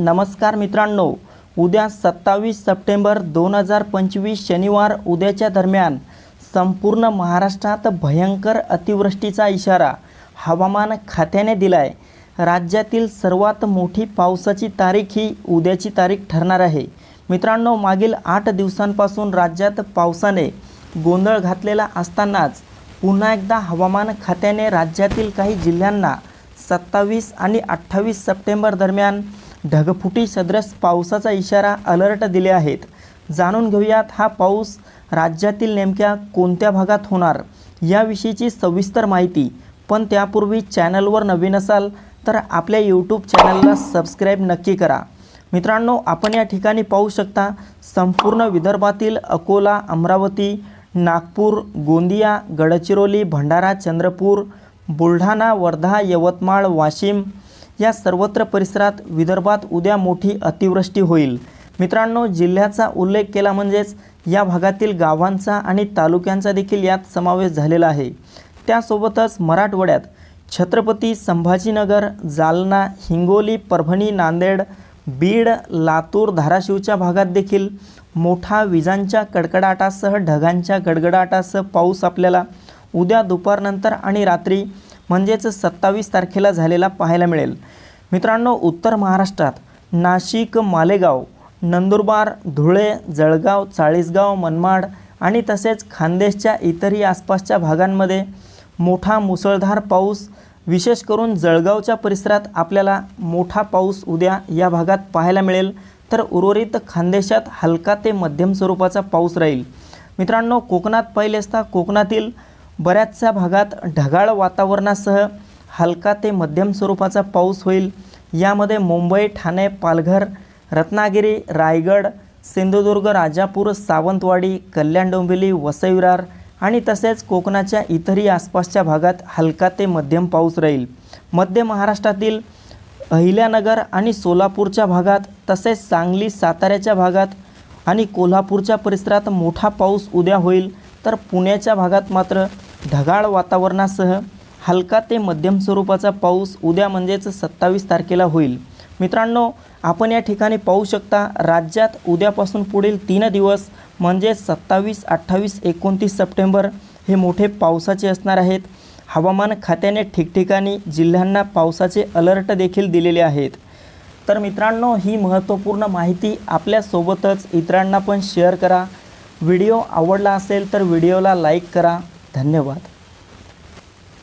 नमस्कार मित्रांनो. उद्या सत्तावीस सप्टेंबर दोन हजार पंचवीस शनिवार उद्याच्या दरम्यान संपूर्ण महाराष्ट्रात भयंकर अतिवृष्टीचा इशारा हवामान खात्याने दिला आहे राज्यातील सर्वात मोठी पावसाची तारीख ही उद्याची तारीख ठरणार आहे. मित्रांनो मागील आठ दिवसांपासून राज्यात पावसाने गोंधळ घातलेला असतानाच पुन्हा एकदा हवामान खात्याने राज्यातील काही जिल्ह्यांना सत्तावीस आणि अठ्ठावीस सप्टेंबर दरम्यान ढगफुटी सदृश पावसाचा इशारा अलर्ट दिले आहेत. जाणून घेऊयात हा पाऊस राज्यातील नेमक्या कोणत्या भागात होणार याविषयीची सविस्तर माहिती. पण त्यापूर्वी चॅनलवर नवीन असाल तर आपल्या यूट्यूब चॅनलला सबस्क्राईब नक्की करा. मित्रांनो आपण या ठिकाणी पाहू शकता संपूर्ण विदर्भातील अकोला अमरावती नागपूर गोंदिया गडचिरोली भंडारा चंद्रपूर बुलढाणा वर्धा यवतमाळ वाशिम या सर्वत्र परिसरात विदर्भात उद्या मोठी अतिवृष्टी होईल. मित्रांनो जिल्ह्याचा उल्लेख केला म्हणजेच या भागातील गावांचा आणि तालुक्यांचा देखील यात समावेश झालेला आहे. त्यासोबतच मराठवाड्यात छत्रपती संभाजीनगर जालना हिंगोली परभणी नांदेड बीड लातूर धाराशिवच्या भागात देखील मोठा विजांच्या कडकडाटासह ढगांच्या गडगडाटासह पाऊस आपल्याला उद्या दुपारनंतर आणि रात्री म्हणजेच सत्तावीस तारखेला झालेला पाहायला मिळेल. मित्रांनो उत्तर महाराष्ट्रात नाशिक मालेगाव नंदुरबार धुळे जळगाव चाळीसगाव मनमाड आणि तसेच खानदेशच्या इतरही आसपासच्या भागांमध्ये मोठा मुसळधार पाऊस विशेष करून जळगावच्या परिसरात आपल्याला मोठा पाऊस उद्या या भागात पाहायला मिळेल. तर उर्वरित खानदेशात हलका ते मध्यम स्वरूपाचा पाऊस राहील. मित्रांनो कोकणात पाहिले असता कोकणातील बऱ्याचशा भागात ढगाळ वातावरणासह हलका ते मध्यम स्वरूपाचा पाऊस होईल. यामध्ये मुंबई ठाणे पालघर रत्नागिरी रायगड सिंधुदुर्ग राजापूर सावंतवाडी कल्याण डोंबिवली वसईविरार आणि तसेच कोकणाच्या इतरही आसपासच्या भागात हलका ते मध्यम पाऊस राहील. मध्य महाराष्ट्रातील अहिल्यानगर आणि सोलापूरच्या भागात तसेच सांगली साताऱ्याच्या भागात आणि कोल्हापूरच्या परिसरात मोठा पाऊस उद्या होईल. तर पुण्याच्या भागात मात्र ढगाळ वातावरणासह हलका ते मध्यम स्वरूपाचा पाऊस उद्या म्हणजेच सत्तावीस तारखेला होईल. मित्रांनो आपण या ठिकाणी पाहू शकता राज्यात उद्यापासून पुढील तीन दिवस म्हणजे सत्तावीस अठ्ठावीस एकोणतीस सप्टेंबर हे मोठे पावसाचे असणार आहेत. हवामान खात्याने ठिकठिकाणी जिल्ह्यांना पावसाचे अलर्ट देखील दिलेले आहेत. तर मित्रांनो ही महत्त्वपूर्ण माहिती आपल्यासोबतच इतरांना पण शेअर करा. व्हिडिओ आवडला असेल तर व्हिडिओला लाईक करा. धन्यवाद.